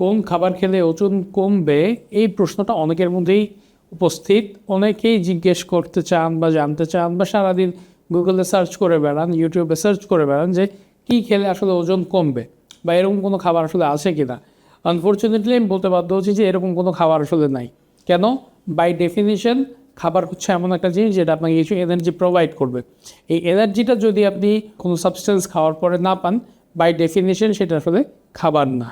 কোন খাবার খেলে ওজন কমবে? এই প্রশ্নটা অনেকের মধ্যেই উপস্থিত। অনেকেই জিজ্ঞেস করতে চান বা জানতে চান বা সারাদিন গুগলে সার্চ করে বেড়ান ইউটিউবে সার্চ করে বেড়ান যে কী খেলে আসলে ওজন কমবে বা এরকম কোনো খাবার আসলে আছে কি না আনফর্চুনেটলি আমি বলতে বাধ্য হচ্ছি যে এরকম কোনো খাবার আসলে নাই। কেন? বাই ডেফিনিশন খাবার হচ্ছে এমন একটা জিনিস যেটা আপনাকে কিছু এনার্জি প্রোভাইড করবে। এই এনার্জিটা যদি আপনি কোনো সাবস্টেন্স খাওয়ার পরে না পান বাই ডেফিনিশন সেটা আসলে খাবার না।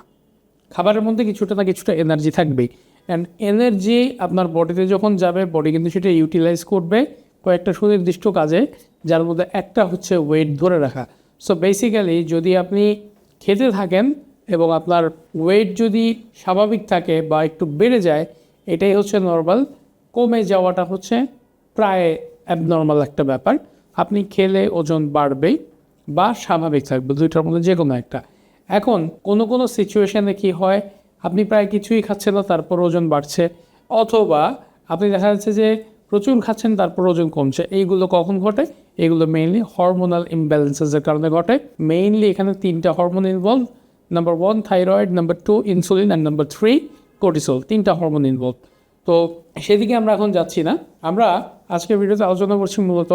খাবারের মধ্যে কিছুটা না কিছুটা এনার্জি থাকবেই। অ্যান্ড এনার্জি আপনার বডিতে যখন যাবে বডি কিন্তু সেটা ইউটিলাইজ করবে কয়েকটা সুনির্দিষ্ট কাজে, যার মধ্যে একটা হচ্ছে ওয়েট ধরে রাখা। সো বেসিক্যালি যদি আপনি খেতে থাকেন এবং আপনার ওয়েট যদি স্বাভাবিক থাকে বা একটু বেড়ে যায়, এটাই হচ্ছে নর্মাল কমে যাওয়াটা হচ্ছে প্রায় অ্যাবনর্মাল একটা ব্যাপার। আপনি খেলে ওজন বাড়বেই বা স্বাভাবিক থাকবে, দুইটার মধ্যে যে কোনো একটা। এখন কোনো কোনো সিচুয়েশানে কি হয়? আপনি প্রায় কিছুই খাচ্ছেন না, তারপর ওজন বাড়ছে। অথবা আপনি দেখা যাচ্ছে যে প্রচুর খাচ্ছেন, তারপর ওজন কমছে। এইগুলো কখন ঘটে? এগুলো মেইনলি হরমোনাল ইমব্যালেন্সেসের কারণে ঘটে। মেইনলি এখানে তিনটা hormone involve number one thyroid number two insulin and number three cortisol তিনটা হরমোন ইনভলভ তো সেদিকে আমরা এখন যাচ্ছি না। আমরা আজকের ভিডিওতে আলোচনা করছি মূলত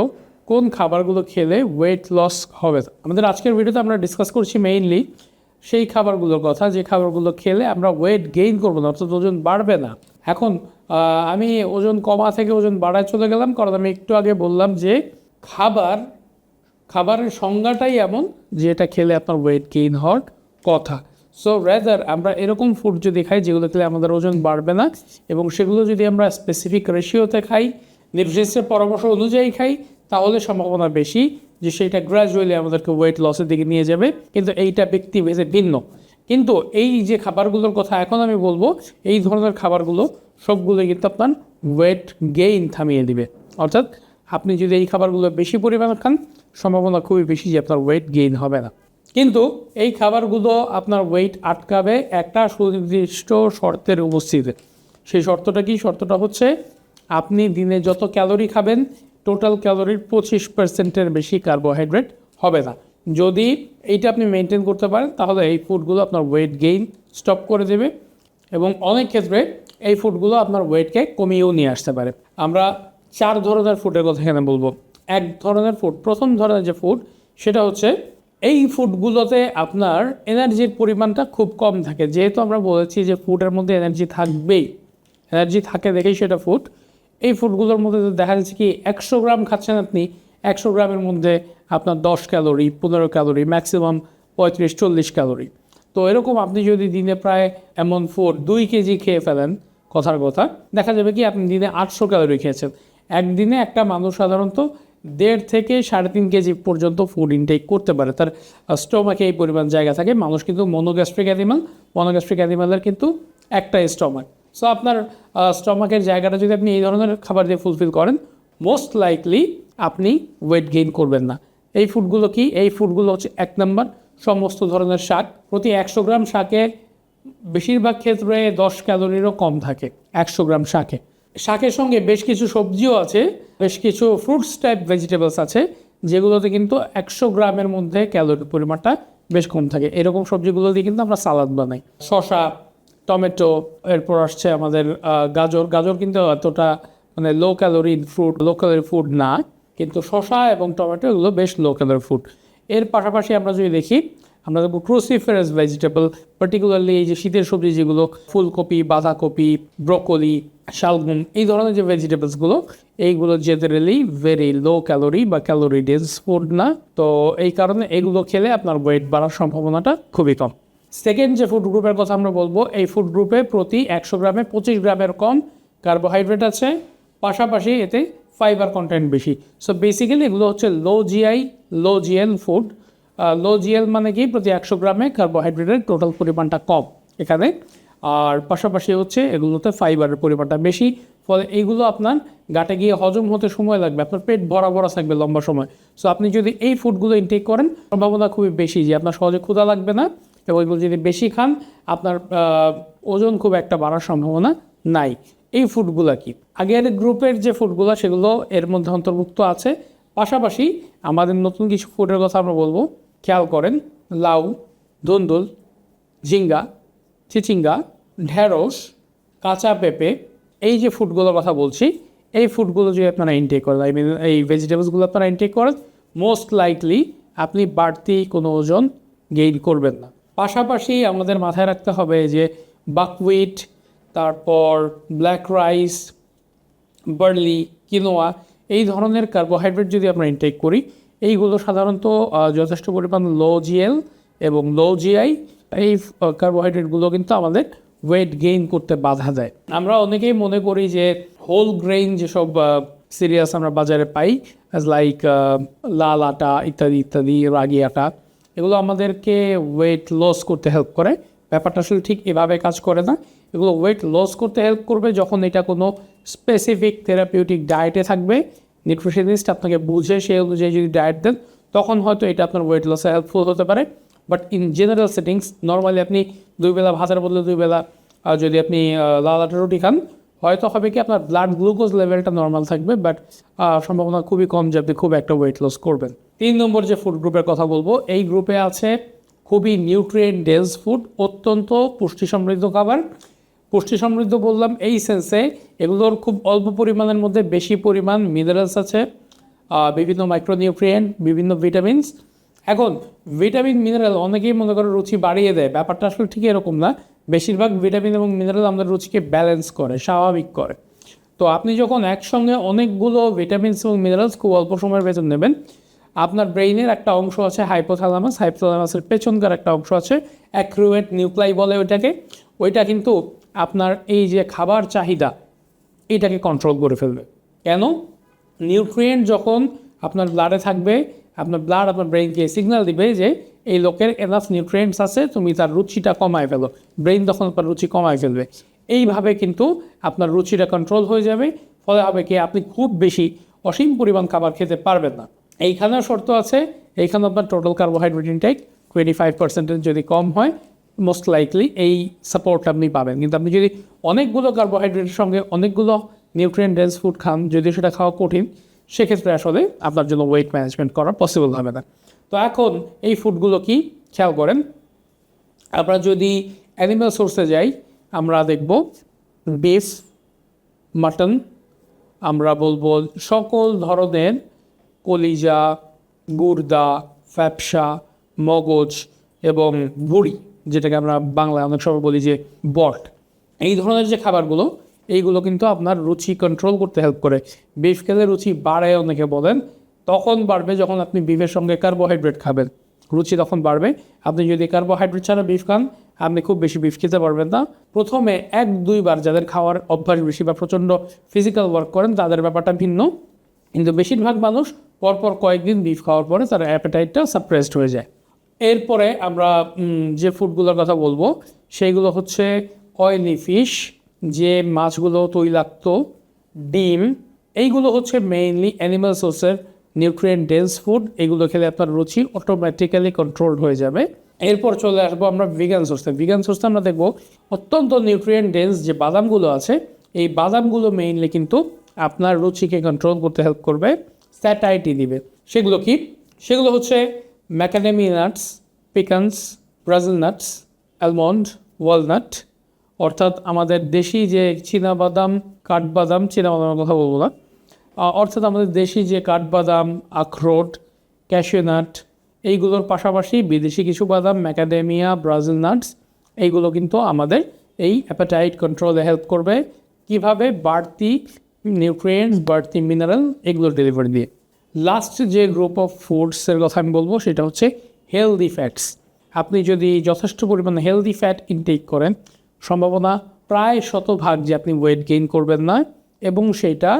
কোন খাবারগুলো খেলে ওয়েট লস হবে। আমাদের আজকের ভিডিওতে আমরা ডিসকাস করছি মেইনলি সেই খাবারগুলোর কথা, যে খাবারগুলো খেলে আমরা ওয়েট গেইন করব না, অর্থাৎ ওজন বাড়বে না। এখন আমি ওজন কমা থেকে ওজন বাড়ায় চলে গেলাম, কারণ আমি একটু আগে বললাম যে খাবার, খাবারের সংজ্ঞাটাই এমন যে এটা খেলে আপনার ওয়েট গেইন হওয়ার কথা। সো রেদার আমরা এরকম ফুড যদি খাই, যেগুলো খেলে আমাদের ওজন বাড়বে না, এবং সেগুলো যদি আমরা স্পেসিফিক রেশিওতে খাই নির্দিষ্ট পরামর্শ অনুযায়ী খাই তাহলে সম্ভাবনা বেশি যে সেইটা গ্র্যাজুয়ালি আমাদেরকে ওয়েট লসের দিকে নিয়ে যাবে। কিন্তু এইটা ব্যক্তি ভেদে ভিন্ন। কিন্তু এই যে খাবারগুলোর কথা এখন আমি বলব, এই ধরনের খাবারগুলো সবগুলোই কিন্তু আপনার ওয়েট গেইন থামিয়ে দিবে। অর্থাৎ আপনি যদি এই খাবারগুলো বেশি পরিমাণে খান, সম্ভাবনা খুবই বেশি যে আপনার ওয়েট গেইন হবে না। কিন্তু এই খাবারগুলো আপনার ওয়েট আটকাবে একটা সুনির্দিষ্ট শর্তের উপস্থিতিতে। সেই শর্তটা কি? শর্তটা হচ্ছে আপনি দিনে যত ক্যালোরি খাবেন টোটাল ক্যালোরির পঁচিশ পার্সেন্টের বেশি কার্বোহাইড্রেট হবে না। যদি এইটা আপনি মেনটেন করতে পারেন, তাহলে এই ফুডগুলো আপনার ওয়েট গেইন স্টপ করে দেবে এবং অনেক ক্ষেত্রে এই ফুডগুলো আপনার ওয়েটকে কমিয়েও নিয়ে আসতে পারে। আমরা চার ধরনের ফুডের কথা এখানে বলব। এক ধরনের ফুড প্রথম ধরনের যে ফুড সেটা হচ্ছে এই ফুডগুলোতে আপনার এনার্জির পরিমাণটা খুব কম থাকে। যেহেতু আমরা বলেছি যে ফুডের মধ্যে এনার্জি থাকবেই এনার্জি থাকে দেখেই সেটা ফুড এই ফুডগুলোর মধ্যে দেখা যাচ্ছে কি একশো গ্রাম খাচ্ছেন আপনি, একশো গ্রামের মধ্যে আপনার দশ ক্যালোরি, পনেরো ক্যালোরি ম্যাক্সিমাম পঁয়ত্রিশ, চল্লিশ ক্যালোরি। তো এরকম আপনি যদি দিনে প্রায় এমন ফুড দুই কেজি খেয়ে ফেলেন, কথার কথা, দেখা যাবে কি আপনি দিনে আটশো ক্যালোরি খেয়েছেন। একদিনে একটা মানুষ সাধারণত দেড় থেকে সাড়ে তিন কেজি পর্যন্ত ফুড ইনটেক করতে পারে। তার স্টোমাকে এই পরিমাণ জায়গা থাকে। মানুষ কিন্তু মনোগ্যাস্ট্রিক অ্যানিমাল মনোগ্যাস্ট্রিক অ্যানিমালের কিন্তু একটা স্টমাক সো আপনার স্টমাকের জায়গাটা যদি আপনি এই ধরনের খাবার দিয়ে ফুলফিল করেন মোস্ট লাইকলি আপনি ওয়েট গেইন করবেন না। এই ফুডগুলো কি? এই ফুডগুলো হচ্ছে এক নম্বর সমস্ত ধরনের শাক। প্রতি একশো গ্রাম শাকে বেশিরভাগ ক্ষেত্রে দশ ক্যালোরিরও কম থাকে একশো গ্রাম শাকে। শাকের সঙ্গে বেশ কিছু সবজিও আছে, বেশ কিছু ফ্রুটস টাইপ ভেজিটেবলস আছে, যেগুলোতে কিন্তু একশো গ্রামের মধ্যে ক্যালোরি পরিমাণটা বেশ কম থাকে। এরকম সবজিগুলো দিয়ে কিন্তু আমরা সালাদ বানাই। শসা টমেটো, এরপর আসছে আমাদের গাজর। গাজর কিন্তু এতটা মানে low calorie fruit low calorie food না, কিন্তু শসা এবং টমেটো এগুলো বেশ লো ক্যালোরি ফুড এর পাশাপাশি আমরা যদি দেখি, আমরা দেখব ক্রুসিফারাস ভেজিটেবল পার্টিকুলারলি এই যে শীতের সবজি যেগুলো, ফুলকপি, বাঁধাকপি ব্রোকলি শালগম, এই ধরনের যে ভেজিটেবলসগুলো এইগুলো জেনারেলি ভেরি লো ক্যালোরি বা ক্যালোরি ডেন্স ফুড না। তো এই কারণে এগুলো খেলে আপনার ওয়েট বাড়ার সম্ভাবনাটা খুবই কম। সেকেন্ড যে ফুড গ্রুপের কথা আমরা বলব, এই ফুড গ্রুপে প্রতি একশো গ্রামে পঁচিশ গ্রামের কম কার্বোহাইড্রেট আছে। পাশাপাশি এতে ফাইবার কন্টেন্ট বেশি। সো বেসিক্যালি এগুলো হচ্ছে low GI low GL food low GL মানে কি? প্রতি একশো গ্রামে কার্বোহাইড্রেটের টোটাল পরিমাণটা কম এখানে। আর পাশাপাশি হচ্ছে এগুলোতে ফাইবারের পরিমাণটা বেশি। ফলে এইগুলো আপনার গাটে গিয়ে হজম হতে সময় লাগবে। আপনার পেট ভরা ভরা থাকবে লম্বা সময়। সো আপনি যদি এই ফুডগুলো ইনটেক করেন, সম্ভাবনা খুবই বেশি যে আপনার সহজে ক্ষুধা লাগবে না। এবং এগুলো যদি বেশি খান, আপনার ওজন খুব একটা বাড়ার সম্ভাবনা নাই। এই ফুডগুলো কি? আগের গ্রুপের যে ফুডগুলো, সেগুলো এর মধ্যে অন্তর্ভুক্ত আছে। পাশাপাশি আমাদের নতুন কিছু ফুডের কথা আমরা বলব। খেয়াল করেন, লাউ, ধুন্দুল, ঝিঙ্গা, চিচিঙ্গা, ঢেঁড়স, কাঁচা পেঁপে, এই যে ফুডগুলোর কথা বলছি, এই ফুডগুলো যদি আপনারা ইনটেক করেন আই মিন এই ভেজিটেবলসগুলো আপনারা ইনটেক করেন মোস্ট লাইকলি আপনি বাড়তি কোনো ওজন গেইন করবেন না। পাশাপাশি আমাদের মাথায় রাখতে হবে যে বাকউইট তারপর ব্ল্যাক রাইস বার্লি কিনোয়া এই ধরনের কার্বোহাইড্রেট যদি আমরা ইনটেক করি, এইগুলো সাধারণত যথেষ্ট পরিমাণ লো জিএল এবং লো জিআই এই কার্বোহাইড্রেটগুলো কিন্তু আমাদের ওয়েট গেইন করতে বাধা দেয়। আমরা অনেকেই মনে করি যে হোল গ্রেইন যেসব সিরিয়াস আমরা বাজারে পাই লাইক লাল আটা, ইত্যাদি ইত্যাদি, রাগি আটা এগুলো আমাদেরকে ওয়েট লস করতে হেল্প করে। ব্যাপারটা আসলে ঠিক এভাবে কাজ করে না। এগুলো ওয়েট লস করতে হেল্প করবে যখন এটা কোনো স্পেসিফিক থেরাপিউটিক ডায়েটে থাকবে। নিউট্রিশনিস্ট আপনাকে বুঝে সেই অনুযায়ী যদি ডায়েট দেন, তখন হয়তো এটা আপনার ওয়েট লসে হেল্পফুল হতে পারে। But in general settings normally আপনি দুই বেলা ভাতের বদলে দুই বেলা যদি আপনি লাল আটা রুটি খান হয়তো হবে কি আপনার ব্লাড গ্লুকোজ লেভেলটা নর্মাল থাকবে বাট সম্ভাবনা খুবই কম যে আপনি খুব একটা ওয়েট লস করবেন। তিন নম্বর যে ফুড গ্রুপের কথা বলব, এই গ্রুপে আছে খুবই নিউট্রিয়েন্ট ডেন্স ফুড অত্যন্ত পুষ্টি সমৃদ্ধ খাবার। পুষ্টি সমৃদ্ধ বললাম এই সেন্সে এগুলোর খুব অল্প পরিমাণের মধ্যে বেশি পরিমাণ মিনারেলস আছে বিভিন্ন মাইক্রোনিউট্রিয়েন্ট বিভিন্ন ভিটামিনস এখন ভিটামিন মিনারেল অনেকেই মনে করে রুচি বাড়িয়ে দেয়, ব্যাপারটা আসলে ঠিক এরকম না। বেশিরভাগ ভিটামিন এবং মিনারেল আমাদের রুচিকে ব্যালেন্স করে, স্বাভাবিক করে। তো আপনি যখন একসঙ্গে অনেকগুলো ভিটামিনস এবং মিনারেলস খুব অল্প সময়ের ভেতর নেবেন, আপনার ব্রেইনের একটা অংশ আছে হাইপোথ্যালামাস হাইপোথ্যালামাসের পেছনকার একটা অংশ আছে অ্যাক্রুয়েট নিউক্লাই বলে ওইটাকে। ওইটা কিন্তু আপনার এই যে খাবার চাহিদা, এটাকে কন্ট্রোল করে ফেলবে। কেন? নিউট্রিয়েন্ট যখন আপনার ব্লাডে থাকবে আপনার ব্লাড আপনার ব্রেইনকে সিগন্যাল দিবে যে এই লোকের এনাফ নিউট্রিয়েন্টস আছে, তুমি তার রুচিটা কমায় ফেলো। ব্রেইন তখন আপনার রুচি কমায় ফেলবে। এইভাবে কিন্তু আপনার রুচিটা কন্ট্রোল হয়ে যাবে। ফলে হবে কি, আপনি খুব বেশি অসীম পরিমাণ খাবার খেতে পারবেন না। এইখানেও শর্ত আছে এইখানে আপনার total carbohydrate intake twenty five পার্সেন্টের যদি কম হয় মোস্ট লাইকলি এই সাপোর্ট আপনি পাবেন। কিন্তু আপনি যদি অনেকগুলো কার্বোহাইড্রেটের সঙ্গে অনেকগুলো নিউট্রিয়েন্ট ডেন্স ফুড খান, যদি সেটা খাওয়া কঠিন সেক্ষেত্রে আসলে আপনার জন্য ওয়েট ম্যানেজমেন্ট করা পসিবল হবে না। তো এখন এই ফুডগুলো কি? খেয়াল করেন। আমরা যদি অ্যানিম্যাল সোর্সে যাই, আমরা দেখব বিফ মাটন আমরা বলব সকল ধরনের কলিজা গুর্দা ফ্যাপসা, মগজ এবং ভুড়ি, যেটাকে আমরা বাংলায় অনেক সময় বলি যে বট। এই ধরনের যে খাবারগুলো এইগুলো কিন্তু আপনার রুচি কন্ট্রোল করতে হেল্প করে। বিফ খেলে রুচি বাড়ে অনেকে বলেন, তখন বাড়বে যখন আপনি বিফের সঙ্গে কার্বোহাইড্রেট খাবেন। রুচি তখন বাড়বে। আপনি যদি কার্বোহাইড্রেট ছাড়া বিফ খান, আপনি খুব বেশি বিফ খেতে পারবেন না। প্রথমে এক দুইবার যাদের খাওয়ার অভ্যাস বেশি বা প্রচণ্ড ফিজিক্যাল ওয়ার্ক করেন, তাদের ব্যাপারটা ভিন্ন। কিন্তু বেশিরভাগ মানুষ পরপর কয়েকদিন বিফ খাওয়ার পরে তার অ্যাপেটাইটটা সাপ্রেসড হয়ে যায়। এরপরে আমরা যে ফুডগুলোর কথা বলব, সেইগুলো হচ্ছে অয়েলি ফিশ যে মাছগুলো তৈলাক্ত, ডিম, এইগুলো হচ্ছে মেইনলি অ্যানিমাল সোর্সের নিউট্রিয়েন্ট ডেন্স ফুড এগুলো খেলে আপনার রুচি অটোমেটিক্যালি কন্ট্রোলড হয়ে যাবে। এরপর চলে আসব আমরা ভিগান সোর্সে ভিগান সোর্সে আমরা দেখব অত্যন্ত নিউট্রিয়েন্ট ডেন্স যে বাদামগুলো আছে, এই বাদামগুলো মেইনলি কিন্তু আপনার রুচিকে কন্ট্রোল করতে হেল্প করবে স্যাটাইটি দিবে। সেগুলো কি? সেগুলো হচ্ছে macadamia nuts pecans Brazil nuts almond walnut অর্থাৎ আমাদের দেশি যে চীনাবাদাম, কাঠবাদাম, চীনাবাদামের কথা বলব না অর্থাৎ আমাদের দেশি যে কাঠবাদাম, আখরোট ক্যাশিউনাট এইগুলোর পাশাপাশি বিদেশি কিছু বাদাম ম্যাকাডেমিয়া ব্রাজিল নাটস এইগুলো কিন্তু আমাদের এই অ্যাপাটাইট কন্ট্রোলে হেল্প করবে। কীভাবে বাড়তি নিউট্রিয়েন্টস বাড়তি মিনারেল এগুলো ডেলিভারি দিয়ে। লাস্ট যে গ্রুপ অফ ফুডসের কথা আমি বলব, সেটা হচ্ছে হেলদি ফ্যাটস আপনি যদি যথেষ্ট পরিমাণে হেলদি ফ্যাট ইনটেক করেন সম্ভাবনা প্রায় শতভাগ যে আপনি ওয়েট গেইন করবেন না এবং সেইটা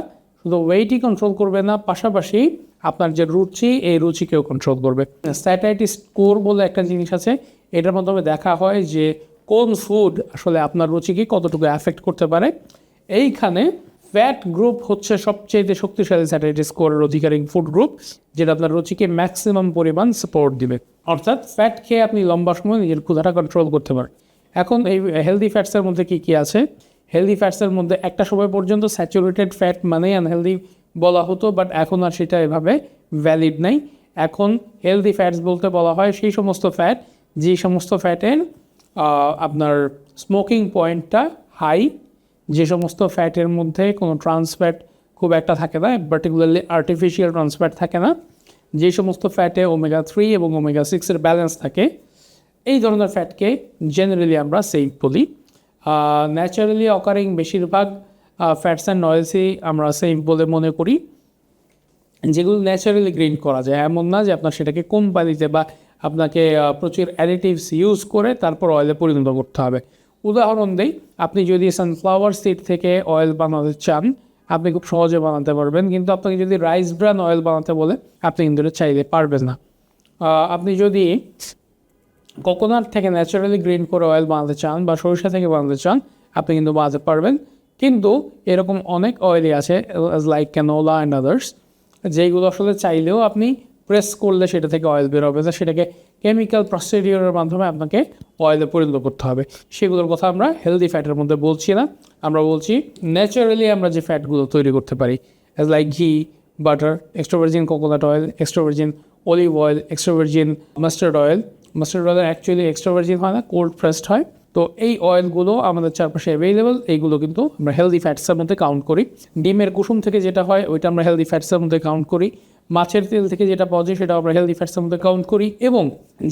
শুধু ওয়েটই কন্ট্রোল করবে না, পাশাপাশি আপনার যে রুচি, এই রুচিকেও কন্ট্রোল করবে। স্যাটাইটি স্কোর বলে একটা জিনিস আছে, এটার মাধ্যমে দেখা হয় যে কোন ফুড আসলে আপনার রুচিকে কতটুকু অ্যাফেক্ট করতে পারে। এইখানে ফ্যাট গ্রুপ হচ্ছে সবচেয়ে শক্তিশালী স্যাটাইটি স্কোরের অধিকারী ফুড গ্রুপ যেটা আপনার রুচিকে ম্যাক্সিমাম পরিমাণ সাপোর্ট দিবে। অর্থাৎ ফ্যাট খেয়ে আপনি লম্বা সময় নিজের ক্ষুধাটা কন্ট্রোল করতে পারেন। এখন এই হেলদি ফ্যাটসের মধ্যে কী কী আছে? হেলদি ফ্যাটসের মধ্যে একটা সময় পর্যন্ত স্যাচুরেটেড ফ্যাট মানেই আনহেলদি বলা হতো বাট এখন আর সেটা এভাবে ভ্যালিড নাই। এখন হেলদি ফ্যাটস বলতে বলা হয় সেই সমস্ত ফ্যাট যে সমস্ত ফ্যাটের আপনার স্মোকিং পয়েন্টটা হাই যে সমস্ত ফ্যাটের মধ্যে কোনো ট্রান্সফ্যাট খুব একটা থাকে না পার্টিকুলারলি আর্টিফিশিয়াল ট্রান্সফ্যাট থাকে না। যে সমস্ত ফ্যাটে ওমেগা থ্রি এবং ওমেগা সিক্সের ব্যালেন্স থাকে এই ধরনের ফ্যাটকে জেনারেলি আমরা সেফ বলি। ন্যাচারালি অকারিং বেশিরভাগ ফ্যাটস অ্যান্ড অয়েলসই আমরা সেফ বলে মনে করি। যেগুলো ন্যাচারালি গ্রিন করা যায়। এমন না যে আপনার সেটাকে কোম্পানিতে বা আপনাকে প্রচুর অ্যাডিটিভস ইউজ করে তারপর অয়েলে পরিণত করতে হবে। উদাহরণ দিই, আপনি যদি সানফ্লাওয়ার সিড থেকে অয়েল বানাতে চান, আপনি খুব সহজে বানাতে পারবেন। কিন্তু আপনাকে যদি রাইস ব্রান অয়েল বানাতে বলে, আপনি কিন্তু চাইলে পারবেন না। আপনি যদি কোকোনাট থেকে ন্যাচারালি গ্রিন করে অয়েল বানাতে চান বা সরিষা থেকে বানাতে চান, আপনি কিন্তু বানাতে পারবেন। কিন্তু এরকম অনেক অয়েলই আছে লাইক ক্যানোলা অ্যান্ড আদার্স যেইগুলো আসলে চাইলেও আপনি প্রেস করলে সেটা থেকে অয়েল বেরোবে না সেটাকে কেমিক্যাল প্রসিডিওরের মাধ্যমে আপনাকে অয়েলে পরিণত করতে হবে। সেগুলোর কথা আমরা হেলদি ফ্যাটের মধ্যে বলছি না। আমরা বলছি ন্যাচারালি আমরা যে ফ্যাটগুলো তৈরি করতে পারি as like ghee butter extra virgin coconut oil extra virgin olive oil extra virgin mustard oil mustard oil actually extra virgin হয় না কোল্ড প্রেসড হয়। তো এই অয়েলগুলো আমাদের চারপাশে অ্যাভেলেবল এইগুলো কিন্তু আমরা হেলদি ফ্যাটসের মধ্যে কাউন্ট করি। ডিমের কুসুম থেকে যেটা হয়, ওইটা আমরা হেলদি ফ্যাটসের মধ্যে কাউন্ট করি। মাছের তেল থেকে যেটা পাওয়া যায় সেটা আমরা হেলদি ফ্যাটসের মধ্যে কাউন্ট করি। এবং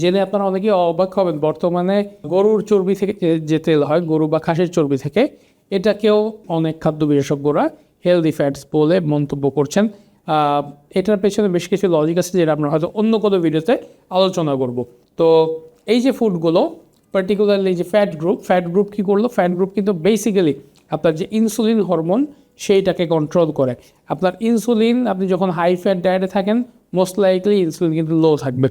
জেনে আপনারা অনেকেই অবাক হবেন, বর্তমানে গরুর চর্বি থেকে যে তেল হয়, গরু বা খাসির চর্বি থেকে, এটাকেও অনেক খাদ্য বিশেষজ্ঞরা হেলদি ফ্যাটস বলে মন্তব্য করছেন। এটার পেছনে বেশ কিছু লজিক আছে, যেটা আমরা হয়তো অন্য কোনো ভিডিওতে আলোচনা করব। তো এই যে ফুডগুলো পার্টিকুলারলি যে ফ্যাট গ্রুপ ফ্যাট গ্রুপ কী করল? ফ্যাট গ্রুপ কিন্তু বেসিক্যালি আপনার যে ইনসুলিন হরমোন সেইটাকে কন্ট্রোল করে। আপনার ইনসুলিন আপনি যখন হাই ফ্যাট ডায়েটে থাকেন মোস্ট লাইকলি ইনসুলিন কিন্তু লো থাকবে।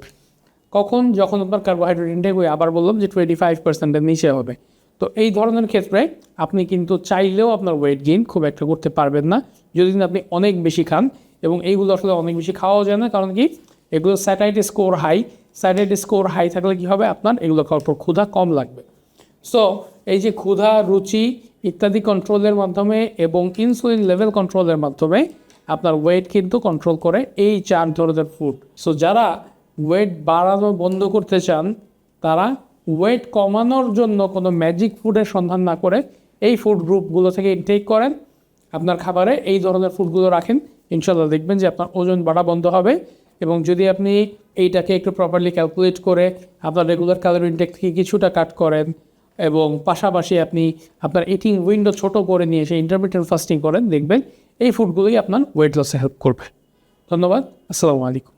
কখন? যখন আপনার কার্বোহাইড্রেট ইনটেক ওই আবার বললাম যে টোয়েন্টি ফাইভ পার্সেন্টের নিচে হবে। তো এই ধরনের ক্ষেত্রে আপনি কিন্তু চাইলেও আপনার ওয়েট গেইন খুব একটা করতে পারবেন না। যদি না আপনি অনেক বেশি খান এবং এইগুলো আসলে অনেক বেশি খাওয়াও যায় না কারণ কি? এগুলো satiety score high satiety score high থাকলে কি হবে? আপনার এগুলো খাওয়ার পর ক্ষুধা কম লাগবে। সো এই যে ক্ষুধা, রুচি ইত্যাদি কন্ট্রোলের মাধ্যমে এবং ইনসুলিন লেভেল কন্ট্রোলের মাধ্যমে আপনার ওয়েট কিন্তু কন্ট্রোল করে এই চার ধরনের ফুড সো যারা ওয়েট বাড়ানো বন্ধ করতে চান, তারা ওয়েট কমানোর জন্য কোনো ম্যাজিক ফুডের সন্ধান না করে এই ফুড গ্রুপগুলো থেকে ইনটেক করেন। আপনার খাবারে এই ধরনের ফুডগুলো রাখেন। ইনশাল্লাহ দেখবেন যে আপনার ওজন বাড়া বন্ধ হবে। এবং যদি আপনি এইটাকে একটু প্রপারলি ক্যালকুলেট করে আপনার রেগুলার কালার ইনটেক থেকে কিছুটা কাট করেন এবং পাশাপাশি আপনি আপনার ইটিং উইন্ডো ছোট করে নিয়ে এসে ইন্টারমিডিয়েট ফাস্টিং করেন, দেখবেন এই ফুডগুলোই আপনার ওয়েট লসে হেল্প করবে। ধন্যবাদ, আসসালামু আলাইকুম।